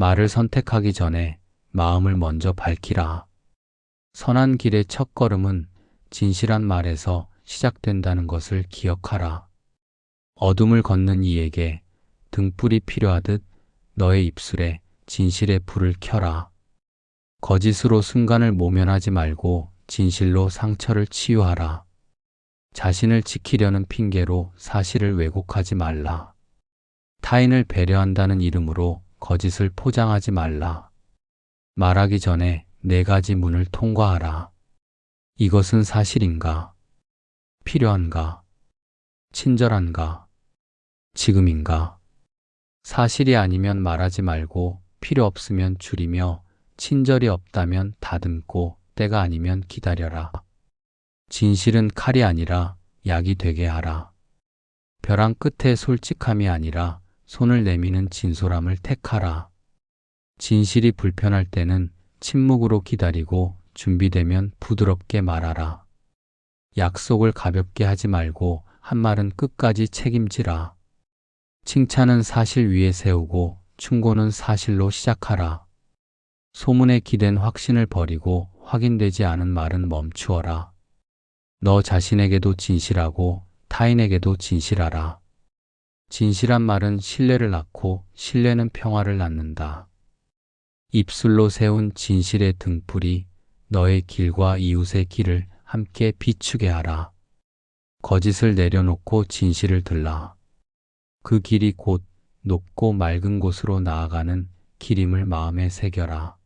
말을 선택하기 전에 마음을 먼저 밝히라. 선한 길의 첫 걸음은 진실한 말에서 시작된다는 것을 기억하라. 어둠을 걷는 이에게 등불이 필요하듯 너의 입술에 진실의 불을 켜라. 거짓으로 순간을 모면하지 말고 진실로 상처를 치유하라. 자신을 지키려는 핑계로 사실을 왜곡하지 말라. 타인을 배려한다는 이름으로 거짓을 포장하지 말라. 말하기 전에 네 가지 문을 통과하라. 이것은 사실인가? 필요한가? 친절한가? 지금인가? 사실이 아니면 말하지 말고 필요 없으면 줄이며 친절이 없다면 다듬고 때가 아니면 기다려라. 진실은 칼이 아니라 약이 되게 하라. 벼랑 끝에 솔직함이 아니라 손을 내미는 진솔함을 택하라. 진실이 불편할 때는 침묵으로 기다리고 준비되면 부드럽게 말하라. 약속을 가볍게 하지 말고 한 말은 끝까지 책임지라. 칭찬은 사실 위에 세우고 충고는 사실로 시작하라. 소문에 기댄 확신을 버리고 확인되지 않은 말은 멈추어라. 너 자신에게도 진실하고 타인에게도 진실하라. 진실한 말은 신뢰를 낳고 신뢰는 평화를 낳는다. 입술로 세운 진실의 등불이 너의 길과 이웃의 길을 함께 비추게 하라. 거짓을 내려놓고 진실을 들라. 그 길이 곧 높고 맑은 곳으로 나아가는 길임을 마음에 새겨라.